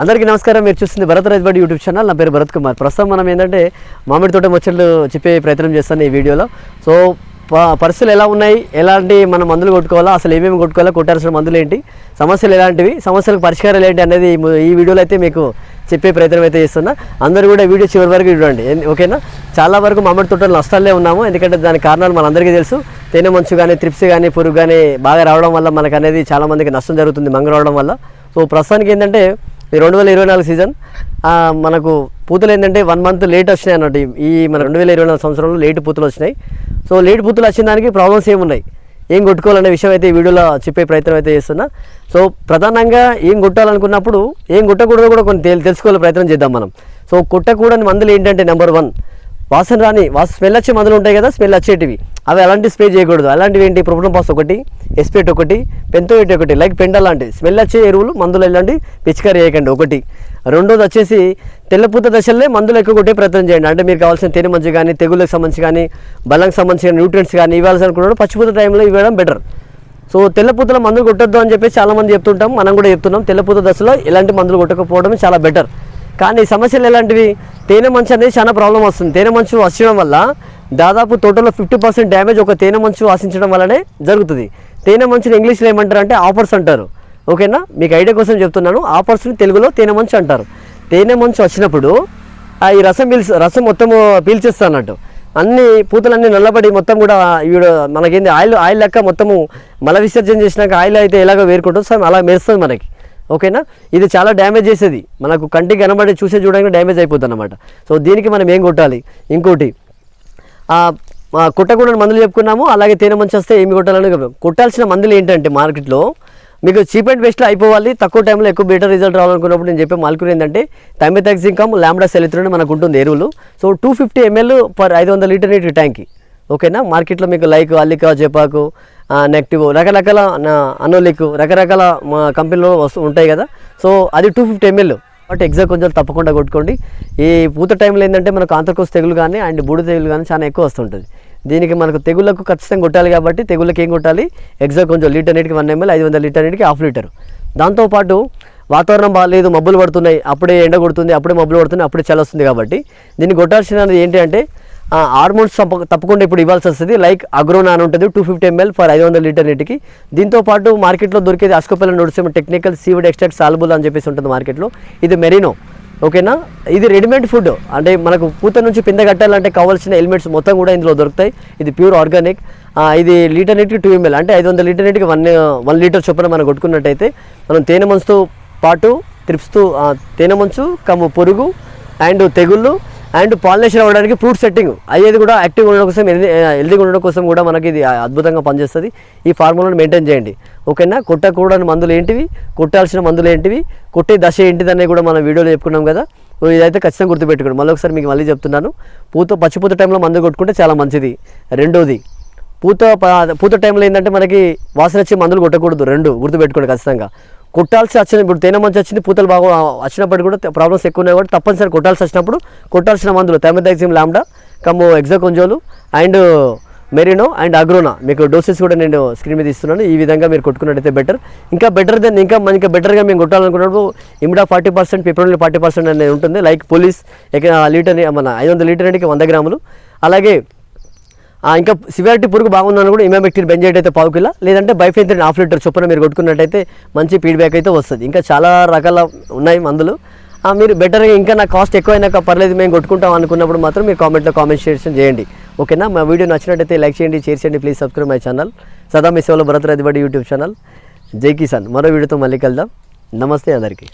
అందరికీ నమస్కారం. మీరు చూస్తుంది భరత్ రాజ్బడి యూట్యూబ్ ఛానల్. నా పేరు భరత్ కుమార్. ప్రస్తుతం మనం ఏంటంటే మామిడి తోట ముచ్చట్లు చెప్పే ప్రయత్నం చేస్తాను ఈ వీడియోలో. సో ప- పరిస్థితులు ఎలా ఉన్నాయి? ఎలాంటి మనం మందులు కొట్టుకోవాలా? అసలు ఏమేమి కొట్టుకోవాలా? కొట్టాల్సిన మందులు ఏంటి? సమస్యలు ఎలాంటివి? సమస్యలకు పరిష్కారాలు ఏంటి అనేది ఈ వీడియోలో అయితే మీకు చెప్పే ప్రయత్నం అయితే చేస్తున్నా. అందరూ కూడా వీడియో చివరి వరకు చూడండి. ఓకేనా? చాలా వరకు మామిడి తోటలు నష్టాలే ఉన్నాము. ఎందుకంటే దాని కారణాలు మనందరికీ తెలుసు. తేనె మంచు కానీ త్రిప్స్ కానీ పురుగు కానీ బాగా రావడం వల్ల మనకు అనేది చాలామందికి నష్టం జరుగుతుంది మంగ రావడం వల్ల. సో ప్రస్తుతానికి ఏంటంటే ఈ రెండు వేల ఇరవై నాలుగు సీజన్ మనకు పూతలు ఏంటంటే వన్ మంత్ లేట్ వచ్చినాయి అన్నట్టు ఈ- మన రెండు వేల ఇరవై నాలుగు సంవత్సరంలో లేట్ పూతలు వచ్చినాయి. సో లేట్ పూతలు వచ్చిన దానికి ప్రాబ్లమ్స్ ఏమున్నాయి ఏం కొట్టుకోవాలనే విషయం అయితే ఈ వీడియోలో చెప్పే ప్రయత్నం అయితే చేస్తున్నా. సో ప్రధానంగా ఏం కొట్టాలనుకున్నప్పుడు ఏం కొట్టకూడదు కూడా కొన్ని తెలు- తెలుసుకోవాలి ప్రయత్నం చేద్దాం మనం. సో కొట్టకూడని మందులు ఏంటంటే నెంబర్ వన్ వాసన రాని వాసన స్మెల్ వచ్చే మందులు ఉంటాయి కదా స్మెల్ వచ్చేటివి. అవి అలాంటి స్ప్రే చేయకూడదు. అలాంటివి ఏంటి? ప్రోపడం పాస్ ఒకటి ఎస్పేట్ ఒకటి పెంతోయేట్ ఒకటి లైక్ పెండ లాంటివి స్మెల్ వచ్చే ఎరువులు మందులు ఇలాంటి పిచికారి చేయకండి. ఒకటి. రెండోది వచ్చేసి తెల్లపూత దశల్లో మందులు ఎక్కువ కొట్టే ప్రయత్నం చేయండి. అంటే మీరు కావాల్సిన తేనె మంచి కానీ తెగుళ్ళకి సంబంధించి కానీ బలంకి సంబంధించిన న్యూట్రియంట్స్ కానీ ఇవ్వాల్సి అనుకున్నాడు పచ్చిపూత టైంలో ఇవ్వడం బెటర్ సో తెల్లపూతల మందులు కొట్టద్దు అని చెప్పేసి చాలామంది చెప్తుంటాం. మనం కూడా చెప్తున్నాం. తెల్లపూత దశలో ఎలాంటి మందులు కొట్టకపోవడం చాలా బెటర్ కానీ సమస్యలు ఎలాంటివి? తేనె మంచు అనేది చాలా ప్రాబ్లం వస్తుంది. తేనె మంచు వచ్చడం వల్ల దాదాపు టోటల్లో ఫిఫ్టీ పర్సెంట్ డ్యామేజ్ ఒక తేనె మంచు ఆశించడం వల్లనే జరుగుతుంది. తేనె మంచుని ఇంగ్లీష్లో ఏమంటారు అంటే ఆఫర్స్ అంటారు. ఓకేనా? మీకు ఐడియా కోసం చెప్తున్నాను. ఆఫర్స్ని తెలుగులో తేనె మంచు అంటారు. తేనె మంచు వచ్చినప్పుడు ఆ ఈ రసం పీల్చి రసం మొత్తము పీల్చేస్తా అన్నట్టు అన్ని పూతలన్నీ నల్లబడి మొత్తం కూడా వీడు మనకేంది? ఆయిల్ ఆయిల్ లెక్క మొత్తము మల విసర్జన చేసినాక ఆయిల్ అయితే ఎలాగో వేరుకుంటుంది సో అలా మెరుస్తుంది మనకి. ఓకేనా? ఇది చాలా డ్యామేజ్ చేసేది. మనకు కంటికి కనబడి చూసే చూడడానికి డ్యామేజ్ అయిపోతుంది అనమాట సో దీనికి మనం ఏం కొట్టాలి? ఇంకోటి ఆ, కొట్టకూడని మందులు చెప్పుకున్నాము అలాగే తేనె మంచి వస్తే ఏమి కొట్టాలని కొట్టాల్సిన మందులు ఏంటంటే మార్కెట్లో మీకు చీప్ అండ్ బెస్ట్లో అయిపోవాలి తక్కువ టైంలో ఎక్కువ బెటర్ రిజల్ట్ రావాలనుకున్నప్పుడు నేను చెప్పే మాల్కూర్ ఏంటంటే థైమెథాక్సికమ్ ల్యాంబ్డా సెలిత్రోన్ మనకు ఉంటుంది ఎరువులు. So two fifty ML per ఐదు వందల లీటర్ నీటి ట్యాంక్. ఓకేనా? మార్కెట్లో మీకు లైక్ అల్లిక జపాకు నెక్టివ్ రకరకాల అనోలిక్ రకరకాల మా కంపెనీలో వస్తూ ఉంటాయి కదా. సో అది two fifty ML but exam కొంచెం తప్పకుండా కొట్టుకోండి. ఈ పూత టైంలో ఏంటంటే మనకు ఆంధ్రకోస్ తెగులు కానీ అండ్ బూడి తెగులు కానీ చాలా ఎక్కువ వస్తుంటుంది. దీనికి మనకు తెగుళ్ళకు ఖచ్చితంగా కొట్టాలి కాబట్టి తెగుళ్ళకి ఏం కొట్టాలి? ఎగ్జామ్ కొంచెం లీటర్ నీటికి వన్ ఎంఎల్ ఐదు వందల లీటర్ నీటికి హాఫ్ లీటర్. దాంతోపాటు వాతావరణం బాగాలేదు మబ్బులు పడుతున్నాయి అప్పుడే ఎండ కొడుతుంది అప్పుడే మబ్బులు పడుతున్నాయి అప్పుడే చలి వస్తుంది కాబట్టి దీన్ని కొట్టాల్సినది ఏంటి అంటే హార్మోన్స్ తప్పకుండా ఇప్పుడు ఇవ్వాల్సి వస్తుంది. లైక్ అగ్రోనా అని ఉంటుంది టూ ఫిఫ్టీ ఎంఎల్ ఫర్ ఐదు వందల లీటర్ నీటికి. దీంతో పాటు మార్కెట్లో దొరికేది ascophyllum nodosum technical seaweed extract soluble అని చెప్పేసి ఉంటుంది మార్కెట్లో ఇది మెరీనో ఓకేనా ఇది రెడీమేడ్ ఫుడ్ అంటే మనకు పూత నుంచి పింద కట్టాలంటే కావాల్సిన ఎలిమెంట్స్ మొత్తం కూడా ఇందులో దొరుకుతాయి. ఇది ప్యూర్ ఆర్గానిక్ ఇది లీటర్ నీటికి టూ ఎంఎల్ అంటే ఐదు వందల లీటర్ నీటికి వన్ వన్ లీటర్ చొప్పున మనం కొట్టుకున్నట్టయితే మనం తేనె మంచుతో పాటు త్రిప్స్తూ తేనె మంచు కమ్ము పురుగు అండ్ తెగుళ్ళు అండ్ పాలినేషన్ అవ్వడానికి ఫ్రూట్ సెట్టింగ్. అయ్యేది కూడా యాక్టివ్ ఉండడం కోసం హెల్దీగా ఉండడం కోసం కూడా మనకి ఇది అద్భుతంగా పనిచేస్తుంది. ఈ ఫార్ములాను మెయింటైన్ చేయండి. ఓకేనా? కొట్టకూడని మందులు ఏంటివి? కొట్టాల్సిన మందులు ఏంటివి? కొట్టే దశ ఏంటిదనే కూడా మనం వీడియోలో చెప్పుకున్నాం కదా. ఇదైతే ఖచ్చితంగా గుర్తుపెట్టుకోండి. మళ్ళీ ఒకసారి మీకు మళ్ళీ చెప్తున్నాను. పూత పచ్చిపూత టైంలో మందు కొట్టుకుంటే చాలా మంచిది. రెండోది పూత ప- పూత టైంలో ఏంటంటే మనకి వాసన వచ్చే మందులు కొట్టకూడదు. రెండు గుర్తుపెట్టుకోండి ఖచ్చితంగా. కొట్టాల్సి వచ్చిన ఇప్పుడు తేనె మంచి వచ్చింది పూతలు బాగా వచ్చినప్పటికీ కూడా ప్రాబ్లమ్స్ ఎక్కువ ఉన్నాయి కాబట్టి తప్పనిసరి కొట్టాల్సి వచ్చినప్పుడు కొట్టాల్సిన మందులు థైమెథాక్సిమ్ లాంబ్డా కమ్ము ఎగ్జాకొంజోలు అండ్ మెరినో అండ్ అగ్రోనా మీకు డోసెస్ కూడా నేను స్క్రీన్ మీద ఇస్తున్నాను. ఈ విధంగా మీరు కొట్టుకున్నట్టయితే బెటర్ ఇంకా బెటర్ దెన్ ఇంకా ఇంకా బెటర్గా మేము కొట్టాలనుకున్నప్పుడు ఇమిడా ఫార్టీ పర్సెంట్ పిప్రోల్ ఫార్టీ పర్సెంట్ అనేది ఉంటుంది. లైక్ పోలీస్ లీటర్ మన ఐదు వందల లీటర్ అంటే వంద గ్రాములు. అలాగే ఇంకా సివియారిటీ పురుగు బాగుందని కూడా ఇమామెక్టిన్ బెంజైట్ అయితే పావు కిలో లేదంటే బైఫెంత్రిన్ హాఫ్ లీటర్ చొప్పున మీరు కొట్టుకున్నట్టయితే మంచి ఫీడ్బ్యాక్ అయితే వస్తుంది. ఇంకా చాలా రకాల ఉన్నాయి మందులు. మీరు బెటర్గా ఇంకా నా కాస్ట్ ఎక్కువైనాక పర్లేదు మేము కొట్టుకుంటాం అనుకున్నప్పుడు మాత్రం మీరు కామెంట్లో కామెంట్ షేర్ చేయండి. ఓకేనా? మా వీడియో నచ్చినట్టయితే లైక్ చేయండి షేర్ చేయండి ప్లీజ్ సబ్స్క్రైబ్ మై ఛానల్ సదా మీ సేవలో భరత్ రాజబడి యూట్యూబ్ ఛానల్ జై కిసాన్. మరో వీడియోతో మళ్ళీ కలుద్దాం. నమస్తే అందరికీ.